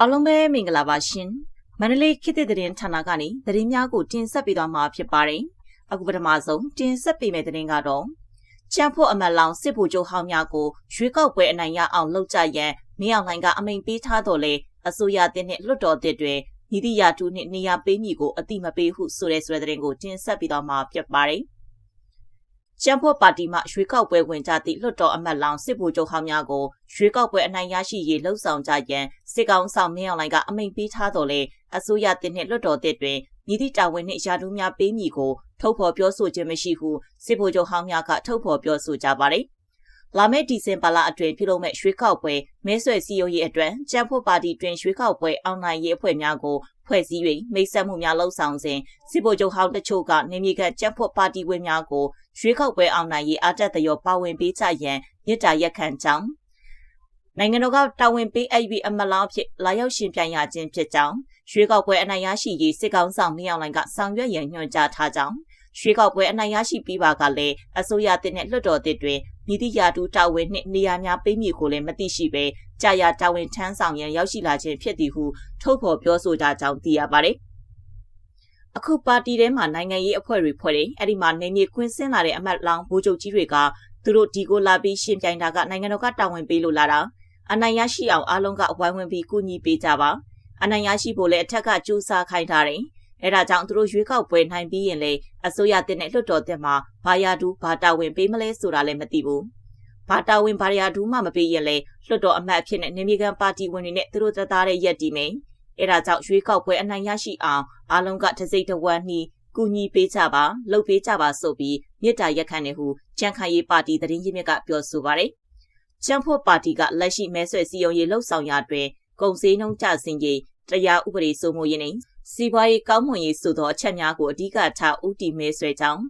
အားလုံးပဲမင်္ဂလာပါရှင်မန္တလေးခေတ်သစ်သတင်းဌာနကနေသတင်းများကိုတင်ဆက်ပေးသွားမှာဖြစ်ပါတယ်အခုပထမဆုံးတင်ဆက်ပေးမယ့်သတင်းကတော့ချမ်းဖို့အမတ်လောင်စစ်ဗိုလ်ချုပ်ဟောင်းများကိုရွေးကောက်ပွဲအနိုင်ရအောင်လုပ်ကြရန်မင်းအောင်လှိုင်ကအမိန်ပေးထားတော်လဲအစိုးရတင်နဲ့လွတ်တော်တစ်တွေညီတိယာတူနှင့်နေရာပေးမိကိုအတိမပေးဟုဆိုတဲ့ဆိုတဲ့သတင်းကိုတင်ဆက်ပေးသွားမှာဖြစ်ပါတယ် ကျန်းဖို့ပါတီမှရွေးကောက်ပွဲဝင်ကြသည့်လွှတ်တော်အမတ်လောင်စစ်ဗိုလ်ချုပ်ဟောင်းများကိုရွေးကောက်ပွဲအနိုင်ရရှိရေးလှုံ့ဆော်ကြရန်စစ်ကောင်ဆောင်မင်းအောင်လှိုင်ကအမိန့်ပေးထားတော်လဲအစိုးရတင်နှင့်လွှတ်တော်တစ်တွင်မြည်သည့်တာဝန်နှင့်ရာထူးများပေးမည်ကိုထုတ်ဖော်ပြောဆိုခြင်းမရှိဟုစစ်ဗိုလ်ချုပ်ဟောင်းများကထုတ်ဖော်ပြောဆိုကြပါသည် လာမယ့်ဒီဇင်ဘာလအတွင်းပြုလုပ်မဲ့ရွှေကောက်ပွဲမဲဆွယ်စည်းရုံးရေးအတွက်ကျန်းဖို့ပါတီတွင်ရွှေကောက်ပွဲအောင်နိုင်ရေးအဖွဲ့များကိုဖွဲ့စည်း၍မိတ်ဆက်မှုများလှုံ့ဆော်စဉ်စစ်ဗိုလ်ချုပ်ဟောင်းတချို့ကနေမြေကကျန်းဖို့ပါတီဝင်များကိုရွှေကောက်ပွဲအောင်နိုင်ရေးအတက်တရောပါဝင်ပေးချရန်မြစ်တာရက်ခံကြောင်းနိုင်ငံတော်ကတာဝန်ပေးအပ်ပြီးအမလောင်းဖြစ်လာရောက်ရှင်ပြိုင်ရခြင်းဖြစ်ကြောင်းရွှေကောက်ပွဲအနိုင်ရရှိရေးစစ်ကောင်ဆောင်မြောင်လိုင်ကဆောင်ရွက်ရန်ညွှန်ကြားထားကြောင်း ရွှေကောက်ပွဲအနိုင်ရရှိပြီးပါကလည်းအစိုးရတင်တဲ့လွှတ်တော်တစ်တွင်မြစ်တိယာတူတာဝန်နှင့်နေရာများပေးမည်ကိုလည်းမသိရှိပဲကြာရတာဝန်ထမ်းဆောင်ရန်ရောက်ရှိလာခြင်းဖြစ်သည်ဟုထုတ်ဖော်ပြောဆိုကြကြောင်းသိရပါတယ်။အခုပါတီထဲမှာနိုင်ငံရေးအဖွဲ့တွေဖွဲ့တယ်အဲ့ဒီမှာနေမြေကွင်းဆင်းလာတဲ့အမတ်လောင်ဘိုးချုပ်ကြီးတွေကသူတို့ဒီကိုလာပြီးရှင်ပြိုင်တာကနိုင်ငံတော်ကတာဝန်ပေးလို့လာတာအနိုင်ရရှိအောင်အားလုံးကဝိုင်းဝန်းပြီးကူညီပေးကြပါအနိုင်ရရှိဖို့လည်းအထက်ကကြိုးစားခိုင်းထားတယ် အဲဒါကြောင့်သူတို့ရွေးကောက်ပွဲနိုင်ပြီးရင်လေအစိုးရတင်တဲ့လွှတ်တော်တက်မှာဘာယာဒူဘာတာဝန်ပေးမလဲဆိုတာလည်းမသိဘူးဘာတာဝန်ဘာယာဒူမှမပေးရင်လေလွှတ်တော်အမတ်အဖြစ်နဲ့နေမြေကန်ပါတီဝင်တွေနဲ့သူတို့တသားတဲ့ရက်တီမယ်အဲဒါကြောင့်ရွေးကောက်ပွဲအနိုင်ရရှိအောင်အားလုံးကတစိမ့်တဝမ်းနှီးကူညီပေးကြပါလှုပ်ပေးကြပါဆိုပြီးမြစ်တာရက်ခံနေဟုကြံခိုင်ရေးပါတီသတင်းရင်းမြစ်ကပြောဆိုပါတယ်ကျန်းဖို့ပါတီကလက်ရှိမဲဆွယ်စည်းရုံးရေးလှုပ်ဆောင်ရာတွင် ကုန်စည်နှုန်းကျဆင်းရေးတရားဥပဒေစိုးမိုးရေးနှင့် စီးပွားရေးကောင်းမွန်ရေးဆိုသောအချက်များကိုအဓိကထားဦးတည်မဲဆွဲကြောင်း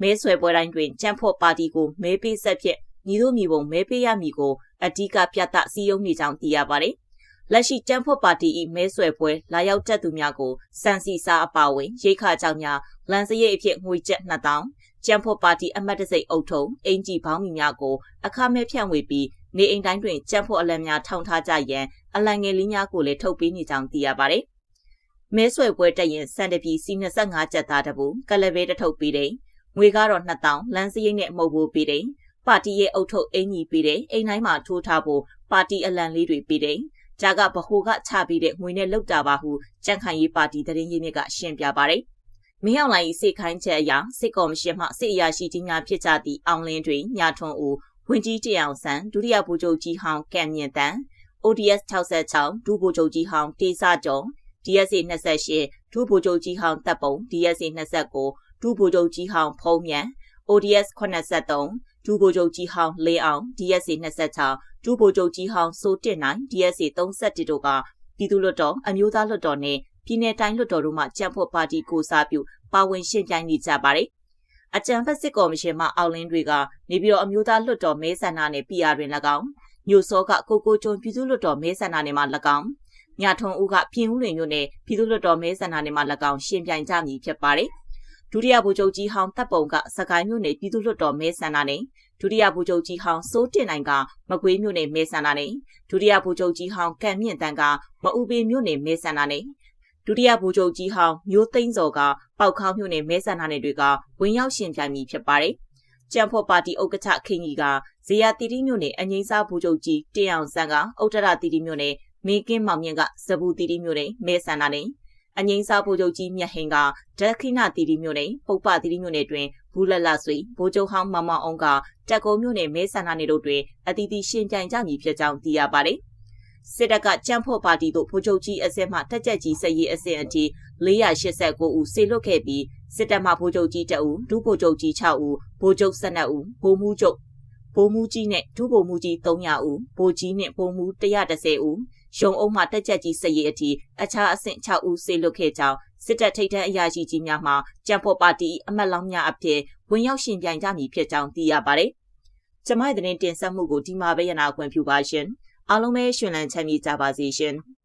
မဲဆွဲပွဲတိုင်းတွင်ကြံ့ဖို့ပါတီကိုမဲပေးဆက်ဖြင့်ညီတို့မိဘုံမဲပေးရမည်ကိုအဓိကပြသစည်းရုံးနေကြောင်းသိရပါတယ်။လက်ရှိကြံ့ဖို့ပါတီ၏မဲဆွဲပွဲလာရောက်တက်သူများကိုစံစီစာအပါဝင်ရိတ်ခါကြောင့်များလန်စရိတ်အဖြစ်ငွေကျပ်2000ကျန်းဖို့ပါတီအမတ်တစိတ်အုပ်ထုံအင်ဂျီဘောင်းမီများကိုအခမဲ့ဖြန့်ဝေပြီးနေအိမ်တိုင်းတွင်ကျန်းဖို့အလံများထောင်ထားကြရန်အလံငယ်လေးများကိုလည်းထုတ်ပေးနေကြောင်းသိရပါတယ်။ မဲဆွယ်ပွဲတက်ရင်စံတပီစီ25ကျပ်သားတပူကလဘဲတထုတ်ပေးတယ်။ငွေကတော့2000လမ်းစရိတ်နဲ့မှုတ်ဖို့ပေးတယ်။ပါတီရဲ့အုပ်ထုပ်အင်ကြီးပေးတယ်။အိမ်တိုင်းမှာထိုးထားဖို့ပါတီအလံလေးတွေပေးတယ်။ဂျာကဗဟိုကချပြီးတဲ့ငွေနဲ့လောက်တာပါဟုကြံ့ခိုင်ရေးပါတီတရင်ရင်းမြစ်ကရှင်းပြပါတယ်။မင်းအောင်လှိုင်၏စိတ်ခိုင်းချက်အရစစ်ကော်မရှင်မှစစ်အရာရှိကြီးများဖြစ်ကြသည့်အောင်လင်းတွင်ညာထွန်းဦးဝင်ကြီးတရောင်ဆန်ဒုတိယဗိုလ်ချုပ်ကြီးဟောင်းကံမြင့်တန် ODS 66ဒုဗိုလ်ချုပ်ကြီးဟောင်းတေစာကျော် DSA 28ဒုဗိုလ်ချုပ်ကြီးဟောင်းတပ်ပုံ DSA 29ဒုဗိုလ်ချုပ်ကြီးဟောင်းဖုံးမြန် ODS 83ဒုဗိုလ်ချုပ်ကြီးဟောင်းလေးအောင် DSA 26ဒုဗိုလ်ချုပ်ကြီးဟောင်းစိုးတင်နိုင် DSA 31တို့ကပြည်သူ့လွှတ်တော်အမျိုးသားလွှတ်တော်နဲ့ပြည်내တိုင်းလွှတ်တော်တို့မှကြံ့ဖို့ပါတီကိုစားပြုပါဝင်ရှင်းပြိုင်နေကြပါတယ်အကြံဖက်စစ်ကော်မရှင်မှအောက်လင်းတွေကနေပြီးတော့အမျိုးသားလွှတ်တော်မဲဆန္ဒနယ် PR တွင်၎င်းညိုစောကကိုကိုကျွန်းပြည်သူ့လွှတ်တော်မဲဆန္ဒနယ်မှာ၎င်း ညထွန်းဦးကပြင်ဦးလွင်မြို့နယ်ပြည်သူ့လွှတ်တော်မဲဆန္ဒနယ်မှာ၎င်းရှင်ပြိုင်ကြမည်ဖြစ်ပါတယ်ဒုတိယဗိုလ်ချုပ်ကြီးဟောင်းတပ်ပုံကစကိုင်းမြို့နယ်ပြည်သူ့လွှတ်တော်မဲဆန္ဒနယ်ဒုတိယဗိုလ်ချုပ်ကြီးဟောင်းစိုးတင်နိုင်ကမကွေးမြို့နယ်မဲဆန္ဒနယ်ဒုတိယဗိုလ်ချုပ်ကြီးဟောင်းကံမြင့်တန်းကမအူပေမြို့နယ်မဲဆန္ဒနယ်ဒုတိယဗိုလ်ချုပ်ကြီးဟောင်းမျိုးသိန်းစော်ကပေါက်ခေါင်းမြို့နယ်မဲဆန္ဒနယ်တွေကဝင်ရောက်ရှင်ပြိုင်မည်ဖြစ်ပါတယ်။ကျန်းဖော်ပါတီဥက္ကဋ္ဌခင်ကြီးကဇေယတီတီမြို့နယ်အငိမ့်စားဗိုလ်ချုပ်ကြီးတင်အောင်ဆန်းကဥတ္တရတီတီမြို့နယ် မင်းကင်းမောင်မြင့်ကဇဘူးတီတီမြို့နယ်မဲဆန္ဒနယ်အငိမ့်စားဗိုလ်ချုပ်ကြီးမြတ်ဟင်ကဒက်ခိနတီတီမြို့နယ်ပုပ္ပတီတီမြို့နယ်တွင်ဘူးလလဆွေဗိုလ်ချုပ်ဟောင်းမမအောင်ကတက်ကုန်းမြို့နယ်မဲဆန္ဒနယ်တို့တွင်အတီးတီရှင်ပြိုင်ကြမည်ဖြစ်ကြောင်းသိရပါတယ်စစ်တပ်ကကြမ်းဖို့ပါတီတို့ဗိုလ်ချုပ်ကြီးအစစ်မှတက်ကြက်ကြီးစရေးအစစ်အထိ489ဦးစေလွတ်ခဲ့ပြီးစစ်တပ်မှဗိုလ်ချုပ်ကြီး2ဦးဒုဗိုလ်ချုပ်ကြီး6ဦးဗိုလ်ချုပ်12ဦးဗိုလ်မှူးချုပ်ဗိုလ်မှူးကြီးနဲ့ဒုဗိုလ်မှူးကြီး300ဦးဗိုလ်ကြီးနဲ့ဗိုလ်မှူး130ဦး ရုံအုပ်မှတက်ကြက်ကြီးစရေးအထိအခြားအဆင့်6ဦးစေလွတ်ခဲ့ကြောင်းစစ်တပ်ထိပ်တန်းအရာရှိကြီးများမှကြံဖို့ပါတီအမတ်လောင်းများအဖြစ်ဝင်ရောက်ရှင်ပြိုင်ကြမည်ဖြစ်ကြောင်းသိရပါတယ်။ကျမရဲ့တင်ဆက်မှုကိုဒီမှာပဲရနာခွင့်ပြုပါရှင်။အားလုံးပဲရှင်လန်းချမ်းမြေ့ကြပါစေရှင်။